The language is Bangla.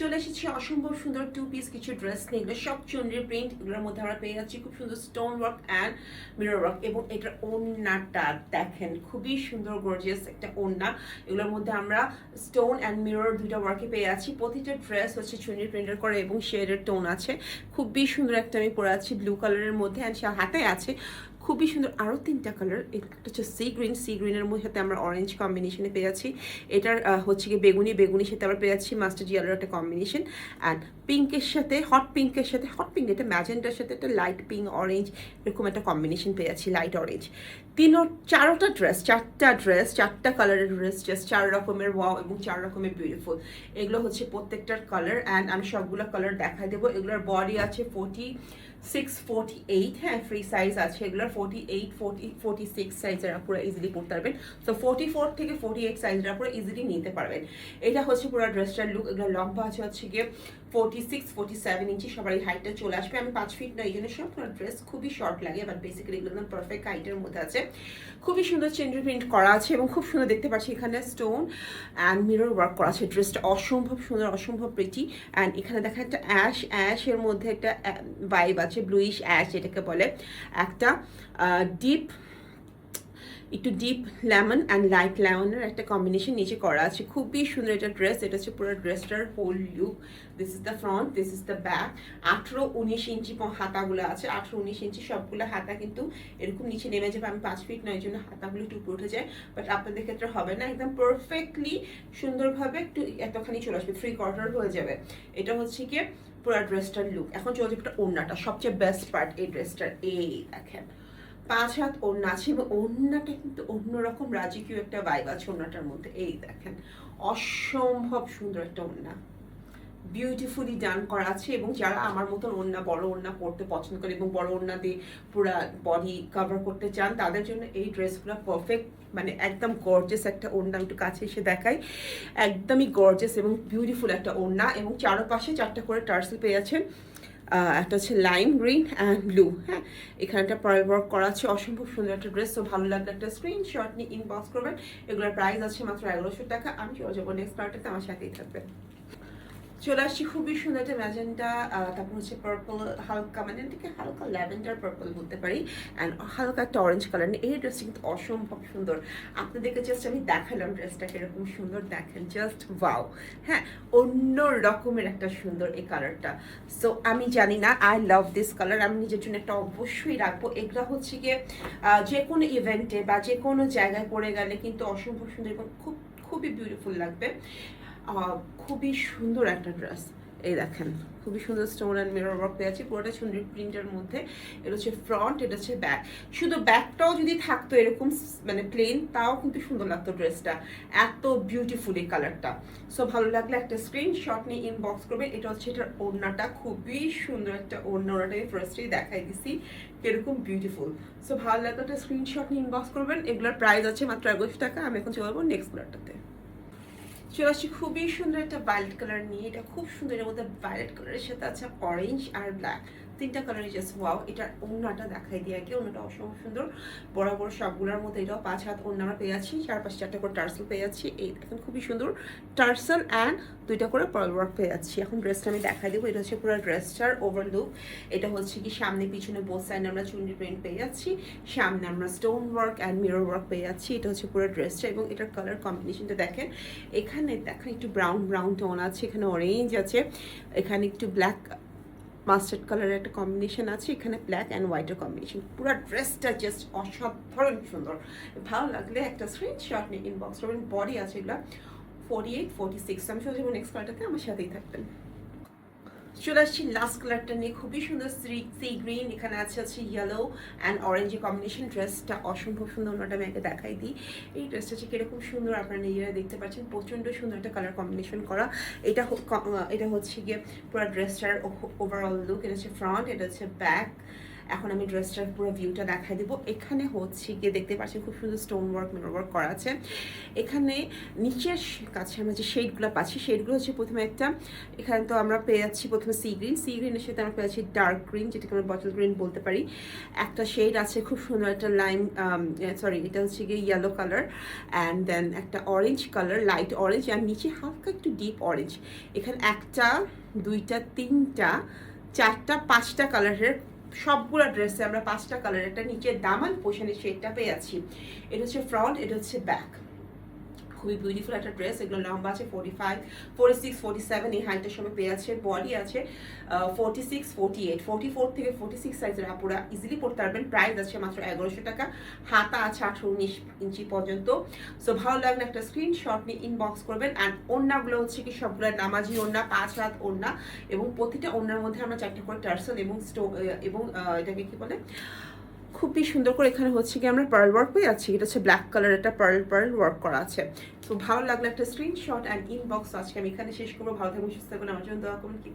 চলে এসেছি অসম্ভব সুন্দর টু পিস কিছু ড্রেস নিয়ে। এগুলো সব চুনরির প্রিন্ট এগুলোর মধ্যে আমরা পেয়ে যাচ্ছি খুব সুন্দর stone work and mirror work এবং এটার ওড়নাটা দেখেন, খুবই সুন্দর গর্জিয়াস একটা ওড়না। এগুলোর মধ্যে আমরা স্টোন অ্যান্ড মিরর দুইটা ওয়ার্কে পেয়ে যাচ্ছি। প্রতিটা ড্রেস হচ্ছে চুনরির প্রিন্টের করে এবং শেডের টোন আছে। খুবই সুন্দর একটা আমি পরে আছি ব্লু কালারের মধ্যে অ্যান্ড সে হাতে আছে। খুবই সুন্দর। আরও তিনটা কালার একটা হচ্ছে সি গ্রিন সি গ্রিনের সাথে আমরা অরেঞ্জ কম্বিনেশনে পেয়ে যাচ্ছি। এটার হচ্ছে গিয়ে বেগুনি, বেগুনির সাথে আমরা পেয়ে যাচ্ছি মাস্টার জিয়ালের একটা কম্বিনেশন অ্যান্ড পিঙ্কের সাথে হট পিঙ্কের সাথে হট পিঙ্ক এটা ম্যাজেন্টার সাথে একটা লাইট পিঙ্ক অরেঞ্জ এরকম একটা কম্বিনেশন পেয়ে যাচ্ছি লাইট অরেঞ্জ তিন চারোটা ড্রেস চারটা ড্রেস চারটা কালারের ড্রেস জাস্ট চার রকমের ওয়াও এবং চার রকমের বিউটিফুল এগুলো হচ্ছে প্রত্যেকটার কালার অ্যান্ড আমি সবগুলো কালার দেখাই দেবো। এগুলোর বডি আছে ফোর্টি সিক্স ফোর্টি এইট হ্যাঁ ফ্রি সাইজ আছে। এগুলোর forty eight forty forty six সাইজের পুরো ইজিলি পড়তে পারবেন। সো ফোর্টি ফোর থেকে ফোর্টি এইট সাইজের আপনারা ইজিলি নিতে পারবেন। এটা হচ্ছে পুরো ড্রেসটার লুক এগুলো লম্বা আছে হচ্ছে গিয়ে forty six forty seven inch সবার এই হাইটটা চলে আসবে। আমি পাঁচ ফিট নয়, এই জন্য ড্রেস খুবই শর্ট লাগে বাট বেসিক্যালি এগুলো একদম পারফেক্ট হাইটের মধ্যে আছে। খুবই সুন্দর চেঞ্জের প্রিন্ট করা আছে এবং খুব সুন্দর দেখতে পাচ্ছি এখানে স্টোন অ্যান্ড মিরর ওয়ার্ক করা আছে। ড্রেসটা অসম্ভব সুন্দর, অসম্ভব প্রিটি অ্যান্ড এখানে দেখা একটা অ্যাশ অ্যাশের মধ্যে একটা ভাইব আছে ব্লুইশ অ্যাশ যেটাকে বলে। একটা ডিপ একটু ডিপ লেমন অ্যান্ড লাইট লেমনের একটা কম্বিনেশন নিচে করা আছে। খুবই সুন্দর এটা ড্রেস এটা হচ্ছে পুরো ড্রেসটার whole look this is the front this is the back আঠেরো উনিশ ইঞ্চি হাতাগুলো আছে। আঠেরো উনিশ ইঞ্চি সবগুলো হাতা কিন্তু এরকম নিচে নেমে যাবে। আমি পাঁচ ফিট নয় জন্য হাতাগুলো একটু উঠে যায়। বাট আপনাদের ক্ষেত্রে হবে না। একদম পারফেক্টলি সুন্দরভাবে একটু এতখানি চলে আসবে। থ্রি কোয়ার্টার হয়ে যাবে। এটা হচ্ছে গিয়ে পুরো ড্রেসটার লুক এখন চলে যাবে একটা ওড়নাটা। সবচেয়ে বেস্ট পার্ট এই ড্রেসটার এই দেখেন। পাঁচ হাত ওড়না আছে এবং ওড়নাটা কিন্তু অন্যরকম রাজকীয় একটা ভাইব আছে ওড়নাটার মধ্যে। এই দেখেন অসম্ভব সুন্দর একটা ওড়না। বিউটিফুলি ডান করা আছে এবং যারা আমার মতন ওড়না বড় ওড়না পরতে পছন্দ করে এবং বড় ওড়না দিয়ে পুরো বডি কভার করতে চান তাদের জন্য এই ড্রেসগুলো পারফেক্ট মানে একদম গর্জেস একটা ওড়না একটু কাছে এসে দেখাই। একদমই গর্জেস এবং বিউটিফুল একটা ওড়না এবং চারপাশে চারটা করে টার্সেল পেয়ে আহ, একটা হচ্ছে লাইম গ্রিন অ্যান্ড ব্লু হ্যাঁ? এখানে একটা পার্ল ওয়ার্ক করা আছে, অসম্ভব সুন্দর একটা ড্রেস তো ভালো লাগলে একটা স্ক্রিনশট নিয়ে ইনবক্স করবেন। এগুলোর প্রাইস আছে মাত্র এগারোশো টাকা। আমি চলে যাব নেক্সট পার্টিতে আমার সাথেই থাকবেন। চলে আসছি খুবই সুন্দর একটা ম্যাজেন্টা তারপর হচ্ছে পার্পল হালকা মানে এটাকে হালকা ল্যাভেন্ডার পার্পল বলতে পারি অ্যান্ড হালকা একটা অরেঞ্জ কালার এই ড্রেসটা কিন্তু অসম্ভব সুন্দর। আপনাদেরকে জাস্ট আমি দেখালাম ড্রেসটা কীরকম সুন্দর, দেখেন জাস্ট ওয়াও হ্যাঁ অন্য রকমের একটা সুন্দর এই কালারটা সো আমি জানি না আই লাভ দিস কালার আমি নিজের জন্য একটা অবশ্যই রাখব। এগুলো হচ্ছে গিয়ে যে কোনো ইভেন্টে বা যে কোনো জায়গায় পড়ে গেলে কিন্তু অসম্ভব সুন্দর এবং খুব, খুবই বিউটিফুল লাগবে। খুবই সুন্দর একটা ড্রেস এই দেখেন, খুবই সুন্দর স্টোন অ্যান্ড মিরর ওয়ার্ক পেয়ে আছে পুরোটা সুন্দর প্রিন্টের মধ্যে। এটা হচ্ছে ফ্রন্ট এটা হচ্ছে ব্যাক শুধু ব্যাকটাও যদি থাকতো এরকম মানে প্লেন তাও কিন্তু সুন্দর লাগতো ড্রেসটা এত বিউটিফুল এই কালারটা সো ভালো লাগলে একটা স্ক্রিনশট নিয়ে ইনবক্স করবে। এটা হচ্ছে এটার ওড়নাটা, খুবই সুন্দর একটা ওড়না। ওড়নাটা আমি ফার্স্টেই দেখাই দিছি, কীরকম বিউটিফুল সো ভালো লাগলে একটা স্ক্রিনশট নিয়ে ইনবক্স করবেন। এগুলোর প্রাইস আছে মাত্র এগারোশো টাকা। আমি এখন চলে যাব নেক্সট কালারটাতে চলে আসছি খুবই সুন্দর একটা ভায়োলেট কালার নিয়ে, এটা খুব সুন্দর, এর মধ্যে ভায়োলেট কালারের সাথে আছে অরেঞ্জ আর ব্ল্যাক তিনটা কালারের জাস্ট ওয়াও এটার ওড়নাটা দেখাই দিয়ে আগে ওড়নাটা অসম্ভব সুন্দর। বড় বড় সবগুলোর মধ্যে এটাও পাঁচ হাত ওড়না আমরা পেয়ে যাচ্ছি চার পাঁচ চারটা করে টার্সেল পেয়ে যাচ্ছি। এই দেখেন খুবই সুন্দর টার্সেল অ্যান্ড দুইটা করে পার্ল ওয়ার্ক পেয়ে যাচ্ছি। এখন ড্রেসটা আমি দেখাই দেবো, এটা হচ্ছে পুরো ড্রেসটার ওভারলুক এটা হচ্ছে কি সামনে পিছনে বোথ সাইড আমরা চুন্ডি প্রিন্ট পেয়ে যাচ্ছি, সামনে আমরা stone work and mirror work পেয়ে যাচ্ছি। এটা হচ্ছে পুরো ড্রেসটা এবং এটার কালার কম্বিনেশনটা দেখেন। এখানে দেখেন একটু ব্রাউন ব্রাউন টোন আছে, এখানে অরেঞ্জ আছে, এখানে একটু ব্ল্যাক মাস্টার্ড কালারের একটা কম্বিনেশন আছে, এখানে ব্ল্যাক অ্যান্ড হোয়াইটের কম্বিনেশন পুরো ড্রেসটা জাস্ট অসাধারণ সুন্দর। ভালো লাগলে একটা স্ক্রিনশট নিয়ে ইনবক্স করবেন। বডি আছে এগুলো ফোর্টি এইট ফোর্টি সিক্স আমি যাব নেক্সট কালারটাতে আমার সাথেই থাকবেন। চলে আসছি লাস্ট কালারটা নিয়ে। খুবই সুন্দর সি গ্রিন এখানে আছে হচ্ছে ইয়েলো অ্যান্ড অরেঞ্জ কম্বিনেশন ড্রেসটা অসম্ভব সুন্দর ওনাটা আমি আগে দেখাই দিই। এই ড্রেসটা হচ্ছে কীরকম সুন্দর আপনারা নিজেরা দেখতে পাচ্ছেন। প্রচণ্ড সুন্দর একটা কালার কম্বিনেশন করা। এটা এটা হচ্ছে গিয়ে পুরো ড্রেসটার ওভারঅল লুক এটা হচ্ছে ফ্রন্ট এটা হচ্ছে ব্যাক এখন আমি ড্রেসটার পুরো ভিউটা দেখাই দেবো। এখানে হচ্ছে গিয়ে দেখতে পাচ্ছেন খুব সুন্দর স্টোন ওয়ার্ক মিরর ওয়ার্ক করা আছে। এখানে নিচের কাছে আমরা যে শেডগুলো পাচ্ছি শেডগুলো হচ্ছে প্রথমে একটা, এখানে তো আমরা পেয়ে যাচ্ছি প্রথমে সি গ্রিন সি গ্রিনের সাথে আমরা পেয়ে যাচ্ছি ডার্ক গ্রিন যেটাকে আমরা বটল গ্রিন বলতে পারি। একটা শেড আছে খুব সুন্দর একটা লাইম সরি এটা হচ্ছে গিয়ে ইয়েলো কালার অ্যান্ড দেন একটা অরেঞ্জ কালার লাইট অরেঞ্জ আর নিচে হালকা একটু ডিপ অরেঞ্জ এখানে একটা, দুইটা, তিনটা, চারটা, পাঁচটা কালারের সবগুলো ড্রেসে আমরা পাঁচটা কালার একটা নিচের দামান পোষণের শেডটা পেয়ে যাচ্ছি। এটা হচ্ছে ফ্রন্ট এটা হচ্ছে ব্যাক খুবই বিউটিফুল একটা ড্রেস এগুলো লম্বা আছে forty five forty six forty seven এই হাইটের সময় পেয়ে আছে বডি আছে forty six forty eight forty four থেকে ফোর্টি সিক্স সাইজের আপুরা ইজিলি পড়তে পারবেন। প্রাইস আছে মাত্র এগারোশো টাকা, হাতা আছে আঠারো উনিশ ইঞ্চি পর্যন্ত। সো ভালো লাগলে একটা স্ক্রিনশট নিয়ে ইনবক্স করবেন। অ্যান্ড ওড়নাগুলো হচ্ছে কি সবগুলো নামাজি ওড়না, পাঁচ হাত ওড়না এবং প্রতিটা ওড়নার মধ্যে আমরা চারটে করে টার্সেল এবং স্টো এবং এটাকে কি বলে? খুবই সুন্দর করে এখানে হচ্ছে কি আমরা পার্ল ওয়ার্ক পেয়ে আছি এটা হচ্ছে ব্ল্যাক কালার একটা পার্ল পার্ল ওয়ার্ক করা আছে। তো ভালো লাগল একটা স্ক্রিনশট অ্যান্ড ইনবক্স আজকে আমি এখানে শেষ করব। ভালো থাকবেন, সুস্থ থাকবেন। আমার জন্য দোয়া করুন কি